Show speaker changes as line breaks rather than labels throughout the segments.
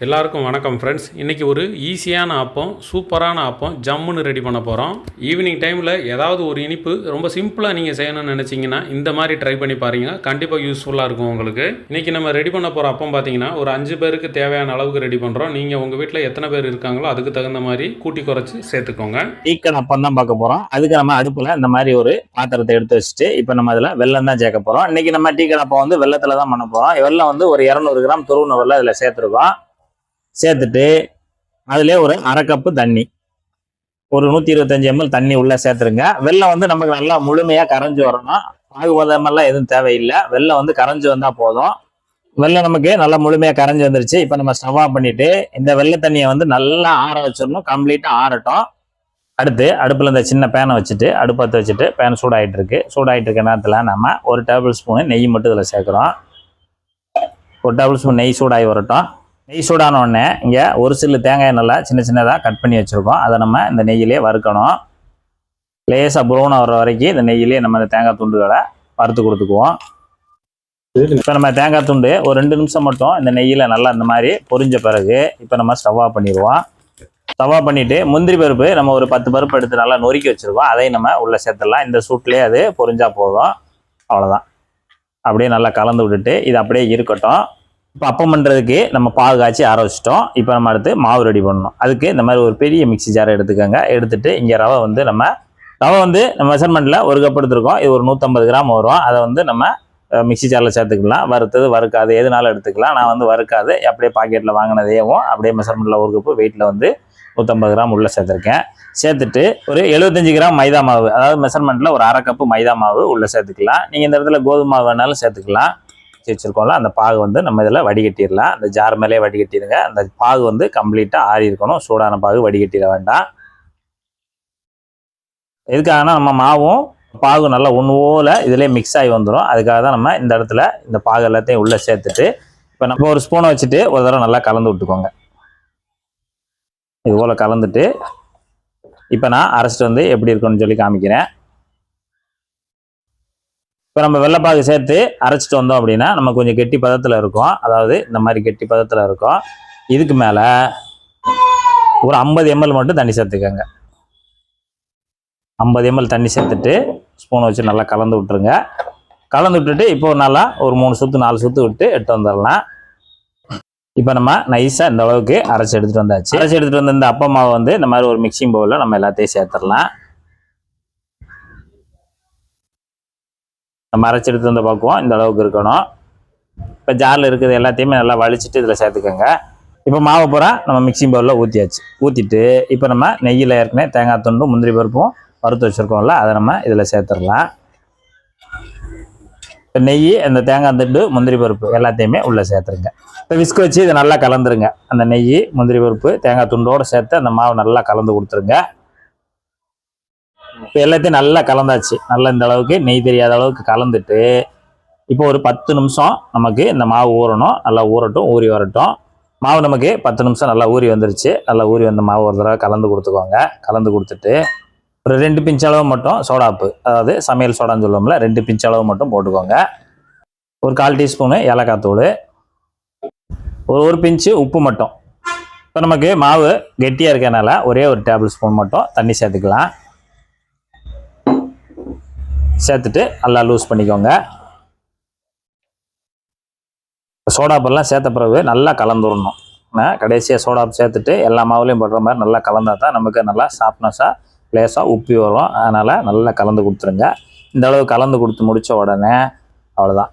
எல்லாருக்கும் வணக்கம் ஃப்ரெண்ட்ஸ் இன்றைக்கி ஒரு ஈஸியான அப்பம் சூப்பரான அப்பம் ஜம்முன்னு ரெடி பண்ண போகிறோம் ஈவினிங் டைமில் ஏதாவது ஒரு இனிப்பு ரொம்ப சிம்பிளாக நீங்கள் செய்யணும்னு நினச்சிங்கன்னா இந்த மாதிரி ட்ரை பண்ணி பாருங்க. கண்டிப்பாக யூஸ்ஃபுல்லாக இருக்கும் உங்களுக்கு. இன்றைக்கி நம்ம ரெடி பண்ண போகிற அப்பம் பார்த்தீங்கன்னா ஒரு அஞ்சு பேருக்கு தேவையான அளவுக்கு ரெடி பண்ணுறோம் நீங்கள் உங்கள் வீட்டில் எத்தனை பேர் இருக்காங்களோ அதுக்கு தகுந்த மாதிரி கூட்டி குறைச்சி சேர்த்துக்கோங்க.
டீக்கன் அப்பம் தான் பார்க்க போகிறோம் அதுக்கு நம்ம அடுப்பில் இந்த மாதிரி ஒரு பாத்திரத்தை எடுத்து வச்சுட்டு இப்போ நம்ம அதில் வெள்ளம் தான் சேர்க்க போகிறோம் இன்றைக்கி நம்ம டீக்கன் அப்பம் வந்து வெள்ளத்தில் தான் பண்ண போகிறோம் வெள்ளம் வந்து ஒரு இரநூறு கிராம் துருவன வெல்லம் இதுல சேர்த்துருக்கோம். சேர்த்துட்டு அதுல ஒரு அரை கப்பு தண்ணி. ஒரு நூற்றி இருபத்தஞ்சி எம்எல் தண்ணி உள்ளே சேர்த்துருங்க. வெல்லம் வந்து நமக்கு நல்லா முழுமையாக கரைஞ்சி வரணும். பாகுபதமெல்லாம் எதுவும் தேவையில்லை. வெள்ளம் வந்து கரைஞ்சி வந்தால் போதும். வெள்ளம் நமக்கு நல்லா முழுமையாக கரைஞ்சி வந்துருச்சு. இப்போ நம்ம ஸ்டவ் ஆஃப் பண்ணிவிட்டு இந்த வெள்ளை தண்ணியை வந்து நல்லா ஆற வச்சிடணும். கம்ப்ளீட்டாக ஆறட்டும். அடுத்து அடுப்பில் இந்த சின்ன பேனை வச்சுட்டு அடுப்பத்தை வச்சுட்டு பேன் சூடாகிட்டு இருக்கு. சூடாகிட்டு இருக்க நேரத்தில் நம்ம ஒரு டேபிள் ஸ்பூனு நெய் மட்டும் இதில் சேர்க்குறோம். ஒரு டேபிள் ஸ்பூன் நெய் சூடாகி வரட்டும். நெய் சூடான உடனே இங்கே ஒரு சில்லு தேங்காய் நல்லா சின்ன சின்னதாக கட் பண்ணி வச்சுருக்கோம். அதை நம்ம இந்த நெய்யிலே வறுக்கணும். லேசாக ப்ரௌன் ஆகிற வரைக்கும் இந்த நெய்யிலே நம்ம இந்த தேங்காய் துண்டுகளை வறுத்து கொடுத்துக்குவோம். இப்போ நம்ம தேங்காய் துண்டு ஒரு ரெண்டு நிமிஷம் மட்டும் இந்த நெய்யில் நல்லா இந்த மாதிரி பொரிஞ்ச பிறகு இப்போ நம்ம ஸ்டவ் ஆஃப் பண்ணிடுவோம். ஸ்டவ் ஆஃப் முந்திரி பருப்பு நம்ம ஒரு பத்து பருப்பு எடுத்து நல்லா நொறுக்கி வச்சுருக்கோம். அதையும் நம்ம உள்ளே சேர்த்துடலாம். இந்த சூட்லேயே அது பொரிஞ்சால் போதும். அவ்வளோதான் அப்படியே நல்லா கலந்து விட்டுட்டு இது அப்படியே இருக்கட்டும். இப்போ அப்பம் பண்ணுறதுக்கு நம்ம பாகு காய்ச்சி ஆற வச்சிட்டோம். இப்போ நம்ம அடுத்து மாவு ரெடி பண்ணணும். அதுக்கு இந்த மாதிரி ஒரு பெரிய மிக்ஸி ஜாரை எடுத்துக்கோங்க. எடுத்துகிட்டு இங்கே ரவை வந்து நம்ம ரவை வந்து நம்ம மெஷர்மெண்ட்டில் ஒரு கப் எடுத்துருக்கோம். இது ஒரு நூற்றம்பது கிராம் வரும். அதை வந்து நம்ம மிக்சி மிக்ஸி ஜாரில் சேர்த்துக்கலாம். வறுத்தது வறுக்காது எதுனாலும் எடுத்துக்கலாம். நான் வந்து வறுக்காது. அப்படியே பாக்கெட்டில் வாங்கினதையும் அப்படியே மெஷர்மெண்ட்டில் ஒரு கப்பு வெயிட்டில் வந்து நூற்றம்பது கிராம் உள்ளே சேர்த்துருக்கேன். சேர்த்துட்டு ஒரு எழுபத்தஞ்சு கிராம் மைதா மாவு அதாவது மெஷர்மெண்ட்டில் ஒரு அரை கப்பு மைதா மாவு உள்ளே சேர்த்துக்கலாம். நீங்கள் இந்த இடத்துல கோதுமை மாவு வேணாலும் சேர்த்துக்கலாம். வச்சு வச்சுருக்கோம்ல அந்த பாகு வந்து நம்ம இதில் வடிகட்டிடலாம். அந்த ஜார் மேலே வடிகட்டிடுங்க. அந்த பாகு வந்து கம்ப்ளீட்டாக ஆறி இருக்கணும். சூடான பாகு வடிகட்டிட வேண்டாம். எதுக்காகனா நம்ம மாவும் பாகு நல்லா ஒன்று இதிலே மிக்ஸ் ஆகி வந்துடும் அதுக்காக தான் நம்ம இந்த இடத்துல இந்த பாகு எல்லாத்தையும் உள்ளே சேர்த்துட்டு இப்போ நம்ம ஒரு ஸ்பூனை வச்சுட்டு ஒரு தடவை நல்லா கலந்து விட்டுக்கோங்க. இது போல் கலந்துட்டு இப்போ நான் அரைச்சிட்டு வந்து எப்படி இருக்குன்னு சொல்லி காமிக்கிறேன். இப்போ நம்ம வெள்ளைப்பாகு சேர்த்து அரைச்சிட்டு வந்தோம் அப்படின்னா நம்ம கொஞ்சம் கெட்டி பதத்தில் இருக்கும். அதாவது இந்த மாதிரி கெட்டி பதத்தில் இருக்கும். இதுக்கு மேலே ஒரு ஐம்பது எம்எல் மட்டும் தண்ணி சேர்த்துக்கோங்க. ஐம்பது எம்எல் தண்ணி சேர்த்துட்டு ஸ்பூனை வச்சு நல்லா கலந்து விட்டுருங்க. கலந்து விட்டுட்டு இப்போ நல்லா ஒரு மூணு சுற்று நாலு சுற்று விட்டு எட்டு வந்துடலாம். இப்போ நம்ம நைஸாக இந்த அளவுக்கு அரைச்சி எடுத்துகிட்டு வந்தாச்சு. அரைச்சி எடுத்துகிட்டு வந்த இந்த அப்பா மாவை வந்து இந்த மாதிரி ஒரு மிக்சிங் பவுலில் நம்ம எல்லாத்தையும் சேர்த்துடலாம். நம்ம அரைச்செடுத்து வந்து பார்க்குவோம். இந்த அளவுக்கு இருக்கணும். இப்போ ஜாரில் இருக்கிறது எல்லாத்தையுமே நல்லா வலிச்சிட்டு இதில் சேர்த்துக்கோங்க. இப்போ மாவை பூரா நம்ம மிக்சிங் பவுலில் ஊற்றியாச்சு ஊற்றிட்டு இப்போ நம்ம நெய்யில் ஏற்கனவே தேங்காய் துண்டும் முந்திரி பருப்பும் வறுத்து வச்சுருக்கோம்ல அதை நம்ம இதில் சேர்த்துடலாம். இப்போ நெய் அந்த தேங்காய் தண்டு முந்திரி பருப்பு எல்லாத்தையுமே உள்ளே சேர்த்துருங்க. இப்போ விஸ்க் வச்சு இதை நல்லா கலந்துருங்க. அந்த நெய் முந்திரி பருப்பு தேங்காய் துண்டோடு சேர்த்து அந்த மாவு நல்லா கலந்து கொடுத்துருங்க. இப்போ எல்லாத்தையும் நல்லா கலந்தாச்சு. நல்லா இந்த அளவுக்கு நெய் தெரியாத அளவுக்கு கலந்துட்டு இப்போ ஒரு பத்து நிமிஷம் நமக்கு இந்த மாவு ஊறணும். நல்லா ஊறட்டும் ஊறி வரட்டும். மாவு நமக்கு பத்து நிமிஷம் நல்லா ஊறி வந்துருச்சு. நல்லா ஊறி வந்த மாவு ஒரு தடவை கலந்து கொடுத்துக்கோங்க. கலந்து கொடுத்துட்டு ஒரு ரெண்டு பிஞ்ச் அளவு மட்டும் சோடாப்பு அதாவது சமையல் சோடான்னு சொல்லுவோம்ல ரெண்டு பிஞ்ச் அளவு மட்டும் போட்டுக்கோங்க. ஒரு கால் டீஸ்பூனு ஏலக்காய் தூள். ஒரு ஒரு பிஞ்சு உப்பு மட்டும். இப்போ நமக்கு மாவு கெட்டியாக இருக்கனால ஒரே ஒரு டேபிள் ஸ்பூன் மட்டும் தண்ணி சேர்த்துக்கலாம். சேர்த்துட்டு நல்லா லூஸ் பண்ணிக்கோங்க. சோடாப்பெல்லாம் சேர்த்த பிறகு நல்லா கலந்துடணும் கடைசியாக சோடாப்பு சேர்த்துட்டு எல்லா மாவுலையும் போடுற மாதிரி நல்லா கலந்தா தான் நமக்கு நல்லா சாஃப்ட்னஸாக லேசாக உப்பி வரும். அதனால் நல்லா கலந்து கொடுத்துருங்க. இந்த அளவு கலந்து கொடுத்து முடித்த உடனே அவ்வளோதான்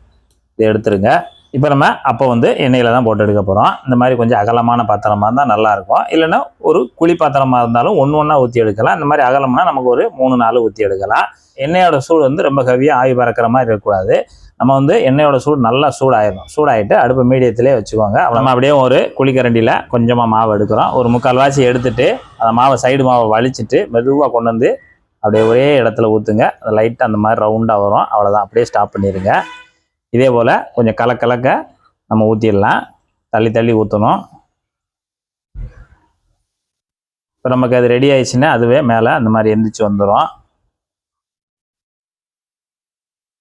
இதை எடுத்துருங்க. இப்போ நம்ம அப்போ வந்து எண்ணெயில் தான் போட்டு எடுக்க போகிறோம் இந்த மாதிரி கொஞ்சம் அகலமான பாத்திரமாக இருந்தால் நல்லாயிருக்கும் இல்லைன்னா ஒரு குழி பாத்திரமாக இருந்தாலும் ஒன்று ஒன்றா ஊற்றி எடுக்கலாம். இந்த மாதிரி அகலம்னா நமக்கு ஒரு மூணு நாலு ஊற்றி எடுக்கலாம். எண்ணெயோட சூடு வந்து ரொம்ப ஹெவியாக ஆவி பறக்கிற மாதிரி இருக்கக்கூடாது. நம்ம வந்து எண்ணெயோட சூடு நல்லா சூடாயிடும் சூடாயிட்டு அடுப்பு மீடியத்திலே வச்சுக்கோங்க. நம்ம அப்படியே ஒரு குழிக்கரண்டியில் கொஞ்சமாக மாவு எடுக்கிறோம். ஒரு முக்கால் வாசி எடுத்துட்டு அந்த மாவை சைடு மாவை வலிச்சுட்டு மெதுவாக கொண்டு வந்து அப்படியே ஒரே இடத்துல ஊற்றுங்க லைட்டாக அந்த மாதிரி ரவுண்டாக வரும். அவ்வளோதான் அப்படியே ஸ்டாப் பண்ணிடுங்க இதே போல் கொஞ்சம் கலக்கலக்க நம்ம ஊற்றிடலாம் தள்ளி தள்ளி ஊற்றணும் இப்போ நமக்கு அது ரெடி ஆயிடுச்சுன்னா அதுவே மேலே அந்த மாதிரி எந்திரிச்சு வந்துடும்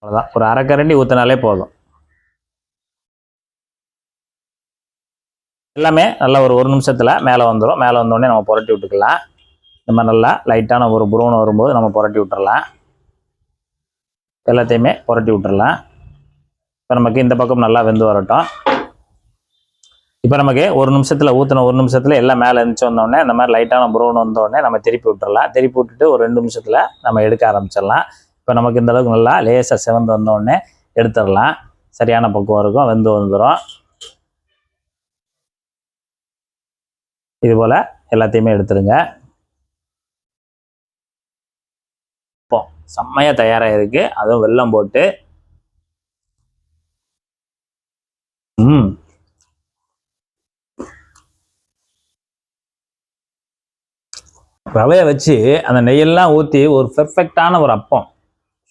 அவ்வளோதான் ஒரு அரை கரண்டி ஊற்றினாலே போதும். எல்லாமே நல்லா ஒரு ஒரு நிமிஷத்தில் மேலே வந்துடும் மேலே வந்தோடனே நம்ம புரட்டி விட்டுக்கலாம். இந்த மாதிரி நல்லா லைட்டான ஒரு ப்ரௌன் வரும்போது நம்ம புரட்டி விட்டுறலாம். எல்லாத்தையுமே புரட்டி விட்டுறலாம். இப்போ நமக்கு இந்த பக்கம் நல்லா வெந்து வரட்டும். இப்போ நமக்கு ஒரு நிமிஷத்தில் ஊற்றின ஒரு நிமிஷத்தில் எல்லாம் மேலே இருந்துச்சு வந்தோடனே அந்த மாதிரி லைட்டான ப்ரௌன் வந்தோடனே நம்ம திருப்பி விட்டுறலாம். திருப்பி விட்டுட்டு ஒரு ரெண்டு நிமிஷத்தில் நம்ம எடுக்க ஆரம்பிச்சிடலாம். இப்போ நமக்கு இந்த அளவுக்கு நல்லா லேசாக செவந்து வந்தோடனே எடுத்துடலாம். சரியான பக்குவம் இருக்கும். வெந்து வந்துடும் இது போல் எல்லாத்தையுமே எடுத்துருங்க இப்போ செம்மையாக தயாராக இருக்குது அதுவும் வெல்லம் போட்டு ம். ரவையை வச்சு அந்த நெய்யெல்லாம் ஊற்றி ஒரு பெர்ஃபெக்டான ஒரு அப்பம்.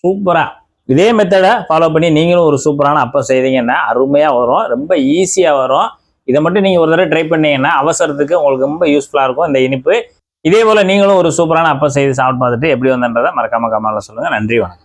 சூப்பராக இதே மெத்தடை ஃபாலோ பண்ணி நீங்களும் ஒரு சூப்பரான அப்பம் செய்தீங்கன்னா அருமையாக வரும். ரொம்ப ஈஸியாக வரும். இதை மட்டும் நீங்கள் ஒரு தடவை ட்ரை பண்ணீங்கன்னா அவசரத்துக்கு உங்களுக்கு ரொம்ப யூஸ்ஃபுல்லாக இருக்கும் இந்த இனிப்பு. இதே போல் நீங்களும் ஒரு சூப்பரான அப்பம் செய்து சாப்பிட்டு பார்த்துட்டு எப்படி வந்தன்றதை மறக்காம கமெண்ட்ல சொல்லுங்கள் நன்றி வணக்கம்.